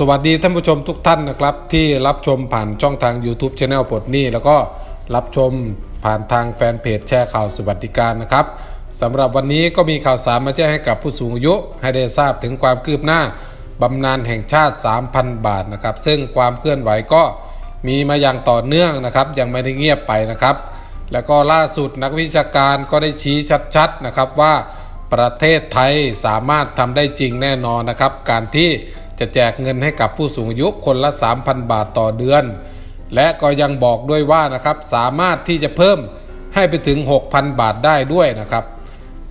สวัสดีท่านผู้ชมทุกท่านนะครับ ที่รับชมผ่านช่องทาง YouTube c h anel ปลดหนี้แล้วก็รับชมผ่านทางแฟนเพจแชร์ข่าวสวัสดิการนะครับสำหรับวันนี้ก็มีข่าวสารมาแจ้งให้กับผู้สูงอายุ ให้ได้ทราบถึงความคืบหน้าบำนาญแห่งชาติ 3,000 บาทนะครับ ซึ่งความเคลื่อนไหวก็มีมาอย่างต่อเนื่องนะครับ ยังไม่ได้เงียบไปนะครับ แล้วก็ล่าสุดนักวิชาการก็ได้ชี้ชัดๆนะครับว่าประเทศไทยสามารถทำได้จริงแน่นอนนะครับ การที่ จะแจกเงินให้กับผู้สูงอายุคนละ 3,000 บาทต่อเดือน และก็ยังบอกด้วยว่านะครับสามารถที่จะเพิ่มให้ไปถึง 6,000 บาทได้ด้วยนะครับ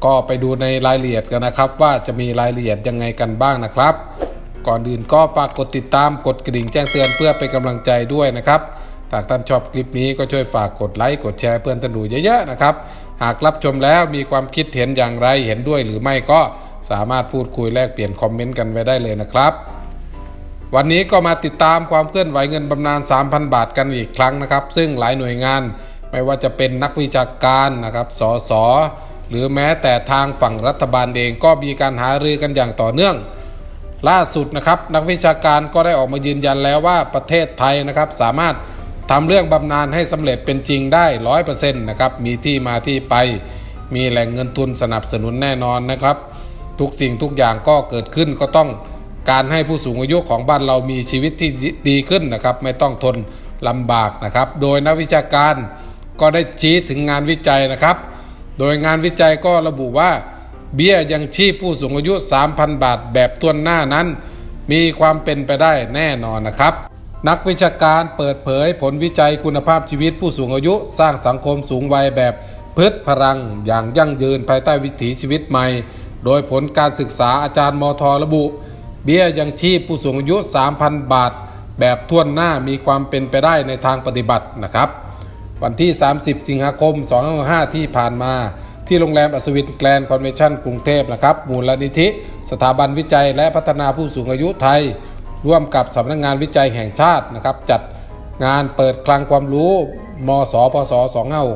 ก็ไปดูในรายละเอียดกันนะครับ ว่าจะมีรายละเอียดยังไงกันบ้างนะครับ ก่อนอื่นก็ฝากกดติดตามกดกระดิ่งแจ้งเตือนเพื่อเป็นกำลังใจด้วยนะครับหากท่านชอบคลิปนี้ก็ช่วยฝากกดไลค์กดแชร์เพื่อนท่านดูเยอะๆนะครับ หากรับชมแล้วมีความคิดเห็นอย่างไรเห็นด้วยหรือไม่ก็ สามารถพูดคุยแลกเปลี่ยนคอมเมนต์กันไว้ได้เลยนะครับ วันนี้ก็มาติดตามความเคลื่อนไหวเงินบำนาญ 3,000 บาทกันอีกครั้งนะครับ ซึ่งหลายหน่วยงานไม่ว่าจะเป็นนักวิชาการนะครับสสหรือแม้แต่ทางฝั่งรัฐบาลเองก็มีการหารือกันอย่างต่อเนื่อง ล่าสุดนะครับนักวิชาการก็ได้ออกมายืนยันแล้วว่าประเทศไทยนะครับสามารถทำเรื่องบำนาญให้สำเร็จเป็นจริงได้ร้อยเปอร์เซ็นต์นะครับมีที่มาที่ไป มีแหล่งเงินทุนสนับสนุนแน่นอนนะครับ ทุกสิ่งทุกอย่างก็เกิดขึ้นก็ต้องการให้ผู้สูงอายุของบ้านเรามีชีวิตที่ดีขึ้นนะครับ ไม่ต้องทนลำบากนะครับ โดยนักวิชาการก็ได้ชี้ถึงงานวิจัยนะครับ โดยงานวิจัยก็ระบุว่า เบี้ยยังชีพผู้สูงอายุ 3,000 บาทแบบต้วนหน้านั้น มีความเป็นไปได้แน่นอนนะครับ นักวิชาการเปิดเผยผลวิจัยคุณภาพชีวิตผู้สูงอายุ สร้างสังคมสูงวัยแบบพืชพลังอย่างยั่งยืนภายใต้วิถีชีวิตใหม่ โดยผลการศึกษาอาจารย์มทระบุ เบี้ยยังชีพผู้สูงอายุ 3,000 บาท แบบท่วนหน้ามีความเป็นไปได้ในทางปฏิบัตินะครับ วันที่ 30 สิงหาคม 2565 ที่ผ่านมา ที่โรงแรมอัศวินแกลนคอนเวนชั่นกรุงเทพนะครับมูลนิธิ สถาบันวิจัยและพัฒนาผู้สูงอายุไทย ร่วมกับสำนักงงานวิจัยแห่งชาตินะครับจัดงานเปิดคลังความรู้ มสพศ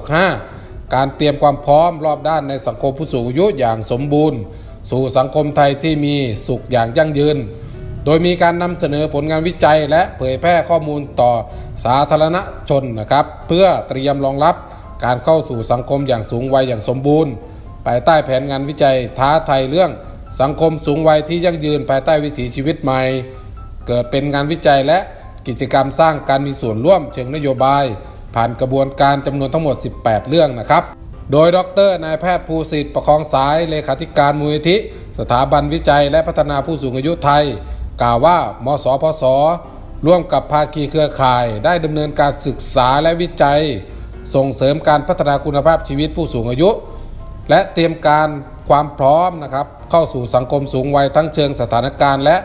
2565 การเตรียมความพร้อมรอบด้านในสังคมผู้สูงอายุอย่างสมบูรณ์ สู่สังคมไทยที่มีสุขอย่างยั่งยืน โดยมีการนำเสนอผลงานวิจัย และเผยแพร่ข้อมูลต่อสาธารณชนนะครับ เพื่อเตรียมรองรับการเข้าสู่สังคมอย่างสูงวัยอย่างสมบูรณ์ภายใต้แผนงานวิจัยท้าไทยเรื่องสังคมสูงวัยที่ยั่งยืนภายใต้วิถีชีวิตใหม่ เกิดเป็นงานวิจัยและกิจกรรมสร้างการมีส่วนร่วมเชิงนโยบาย ผ่านกระบวนการจำนวนทั้งหมด 18 เรื่องนะครับ โดยดรนายแพทย์ภูสิทธิ์ประคองสายเลขาธิการมูลนิธิ สถาบันวิจัยและพัฒนาผู้สูงอายุไทย กล่าวว่ามสพศร่วมกับภาคีเครือข่ายได้ดำเนินการศึกษาและวิจัย ส่งเสริมการพัฒนาคุณภาพชีวิตผู้สูงอายุ และเตรียมการความพร้อมนะครับเข้าสู่สังคมสูงวัยทั้งเชิงสถานการณ์ และ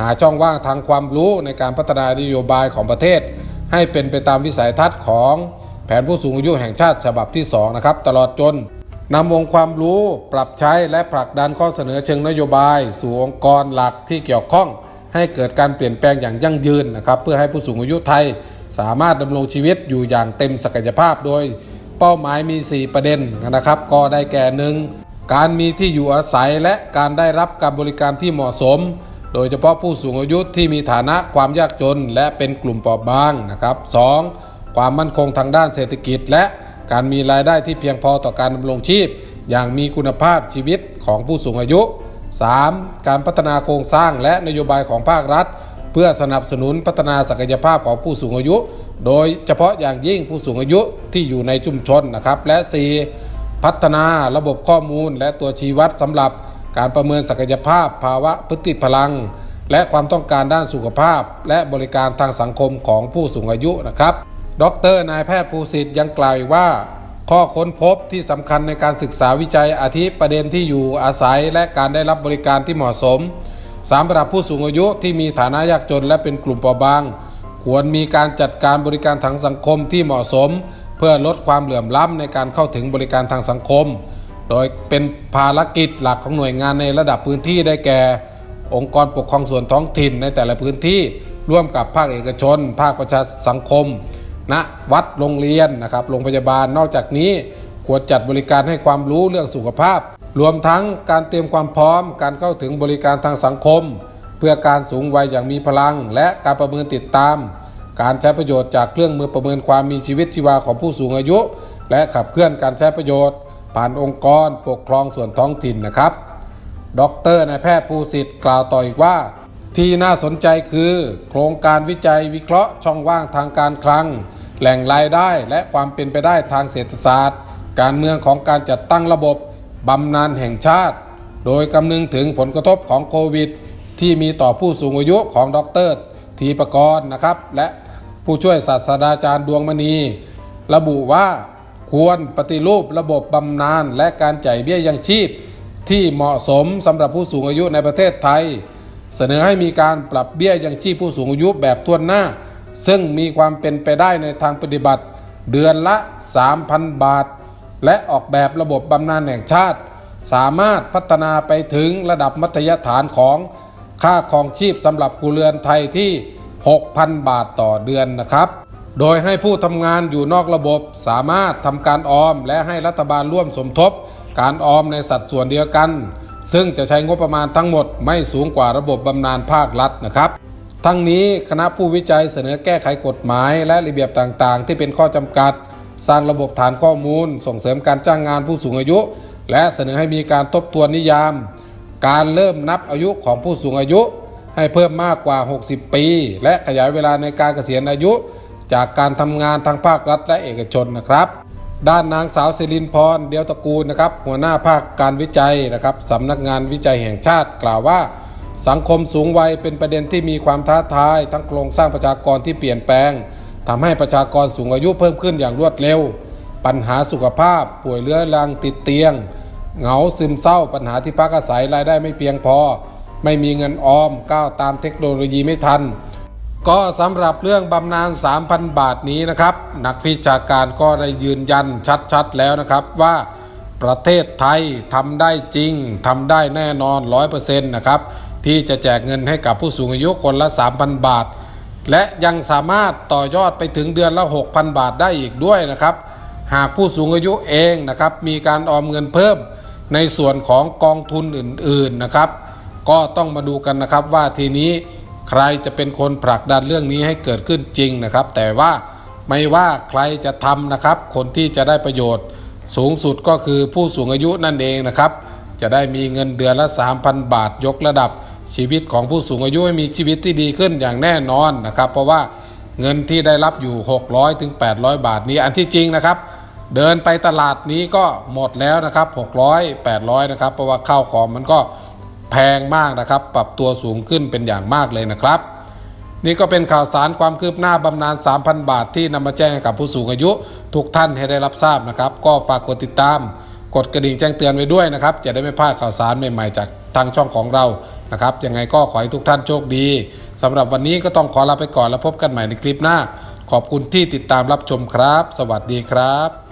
หาช่องว่างทางความรู้ในการพัฒนานโยบายของประเทศ ให้เป็นไปตามวิสัยทัศน์ของแผนผู้สูงอายุแห่งชาติฉบับที่ 2 นะครับ ตลอดจนนำวงความรู้ปรับใช้และผลักดันข้อเสนอเชิงนโยบาย สู่องค์กรหลักที่เกี่ยวข้อง ให้เกิดการเปลี่ยนแปลงอย่างยั่งยืนนะครับ เพื่อให้ผู้สูงอายุไทย สามารถดำรงชีวิตอยู่อย่างเต็มศักยภาพโดย เป้าหมายมี 4 ประเด็นนะครับ ก็ได้แก่หนึ่งการมีที่อยู่อาศัยและการได้รับการบริการที่เหมาะสม โดยเฉพาะผู้สูงอายุที่มีฐานะความยากจนและเป็นกลุ่มเปราะบางนะครับ 2. ความมั่นคงทางด้านเศรษฐกิจ และการมีรายได้ที่เพียงพอต่อการดำรงชีพ อย่างมีคุณภาพชีวิตของผู้สูงอายุ 3. การพัฒนาโครงสร้างและนโยบายของภาครัฐ เพื่อสนับสนุนพัฒนาศักยภาพของผู้สูงอายุ โดยเฉพาะอย่างยิ่งผู้สูงอายุที่อยู่ในชุมชนนะครับ และ 4. พัฒนาระบบข้อมูลและตัวชี้วัดสำหรับ การประเมินศักยภาพ ภาวะพฤติพลัง และความต้องการด้านสุขภาพ และบริการทางสังคมของผู้สูงอายุนะครับ ดรนายแพทย์ภูสิทธิ์ยังกล่าวอีกว่า ข้อค้นพบที่สำคัญในการศึกษาวิจัยอาทิประเด็นที่อยู่อาศัยและการได้รับบริการที่เหมาะสมสำหรับผู้สูงอายุที่มีฐานะยากจนและเป็นกลุ่มเปราะบาง ควรมีการจัดการบริการทางสังคมที่เหมาะสม เพื่อลดความเหลื่อมล้ำในการเข้าถึงบริการทางสังคม โดยเป็นภารกิจหลักของหน่วยงานในระดับพื้นที่ได้แก่ องค์กรปกครองส่วนท้องถิ่นในแต่ละพื้นที่ร่วมกับภาคเอกชน ภาคประชาสังคมณวัดโรงเรียนนะครับโรงพยาบาลนอกจากนี้ควรจัดบริการให้ความรู้เรื่องสุขภาพ รวมทั้งการเตรียมความพร้อม การเข้าถึงบริการทางสังคม เพื่อการสูงวัยอย่างมีพลัง และการประเมินติดตาม การใช้ประโยชน์จากเครื่องมือประเมินความมีชีวิตชีวาของผู้สูงอายุ และขับเคลื่อนการใช้ประโยชน์ ผ่านองค์กรปกครองส่วนท้องถิ่นนะครับ ดรนายแพทย์ภูสิทธิ์กล่าวต่ออีกว่า ที่น่าสนใจคือ โครงการวิจัยวิเคราะห์ช่องว่างทางการคลัง แหล่งรายได้และความเป็นไปได้ทางเศรษฐศาสตร์ การเมืองของการจัดตั้งระบบบำนาญแห่งชาติ โดยคำนึงถึงผลกระทบของโควิด ที่มีต่อผู้สูงอายุของดรทีปกรณ์นะครับ และผู้ช่วยศาสตราจารย์ดวงมณี ระบุว่า ควรปฏิรูประบบบำนาญและการจ่ายเบี้ยยังชีพ ที่เหมาะสมสำหรับผู้สูงอายุในประเทศไทย เสนอให้มีการปรับเบี้ยยังชีพผู้สูงอายุแบบทั่วหน้า ซึ่งมีความเป็นไปได้ในทางปฏิบัติ เดือนละ 3,000 บาท และออกแบบระบบบำนาญแห่งชาติ สามารถพัฒนาไปถึงระดับมัธยฐานของค่าครองชีพสำหรับครัวเรือนไทยที่ 6,000 บาทต่อเดือนนะครับ โดยให้ผู้ทำงานอยู่นอกระบบสามารถทำการออม และให้รัฐบาลร่วมสมทบ การออมในสัดส่วนเดียวกัน ซึ่งจะใช้งบประมาณทั้งหมดไม่สูงกว่าระบบบำนาญภาครัฐนะครับทั้งนี้คณะผู้วิจัยเสนอแก้ไขกฎหมาย และระเบียบต่างๆ ที่เป็นข้อจำกัด สร้างระบบฐานข้อมูล ส่งเสริมการจ้างงานผู้สูงอายุ และเสนอให้มีการทบทวนนิยาม การเริ่มนับอายุของผู้สูงอายุ ให้เพิ่มมากกว่า 60 ปี และขยายเวลาในการเกษียณอายุ จากการทำงานทางภาครัฐและเอกชนนะครับ ด้านนางสาวศิรินพรเดียวตระกูลนะครับ หัวหน้าภาคการวิจัยนะครับสำนักงานวิจัยแห่งชาติกล่าวว่า สังคมสูงวัยเป็นประเด็นที่มีความท้าทาย ทั้งโครงสร้างประชากรที่เปลี่ยนแปลงทำให้ประชากรสูงอายุเพิ่มขึ้นอย่างรวดเร็ว ปัญหาสุขภาพ ป่วยเรื้อรังติดเตียง เหงาซึมเศร้า ปัญหาที่พักอาศัยรายได้ไม่เพียงพอ ไม่มีเงินออมก้าวตามเทคโนโลยีไม่ทัน ก็สำหรับเรื่องบำนาญ 3,000 บาทนี้นะครับ นักวิชาการก็ได้ยืนยันชัดๆแล้วนะครับว่าประเทศไทยทำได้จริงทำได้แน่นอน 100%นะครับที่จะแจกเงินให้กับผู้สูงอายุคนละ 3,000 บาท และยังสามารถต่อยอดไปถึงเดือนละ 6,000 บาทได้อีกด้วยนะครับ หากผู้สูงอายุเองนะครับมีการออมเงินเพิ่มในส่วนของกองทุนอื่นๆนะครับ ก็ต้องมาดูกันนะครับว่าทีนี้ ใครจะเป็นคนผลักดันเรื่องนี้ให้เกิดขึ้นจริงนะครับ แต่ว่าไม่ว่าใครจะทำนะครับ คนที่จะได้ประโยชน์ สูงสุดก็คือผู้สูงอายุนั่นเองนะครับ จะได้มีเงินเดือนละ 3,000 บาทยกระดับ ชีวิตของผู้สูงอายุให้มีชีวิตที่ดีขึ้นอย่างแน่นอนนะครับ เพราะว่าเงินที่ได้รับอยู่ 600ถึง800 บาทนี้อันที่จริงนะครับ เดินไปตลาดนี้ก็หมดแล้วนะครับ 600 800 นะครับ เพราะว่าข้าวของมันก็ แพงมากนะครับ ปรับตัวสูงขึ้นเป็นอย่างมากเลยนะครับ นี่ก็เป็นข่าวสารความคืบหน้าบำนาญ 3,000 บาทที่นำมาแจ้งให้กับผู้สูงอายุ ทุกท่านให้ได้รับทราบนะครับ ก็ฝากกดติดตาม กดกระดิ่งแจ้งเตือนไว้ด้วยนะครับ จะได้ไม่พลาดข่าวสารใหม่ๆ จากทางช่องของเรานะครับยังไงก็ขอให้ทุกท่านโชคดีสำหรับวันนี้ก็ต้องขอลาไปก่อนแล้วพบกันใหม่ในคลิปหน้า ขอบคุณที่ติดตามรับชมครับ สวัสดีครับ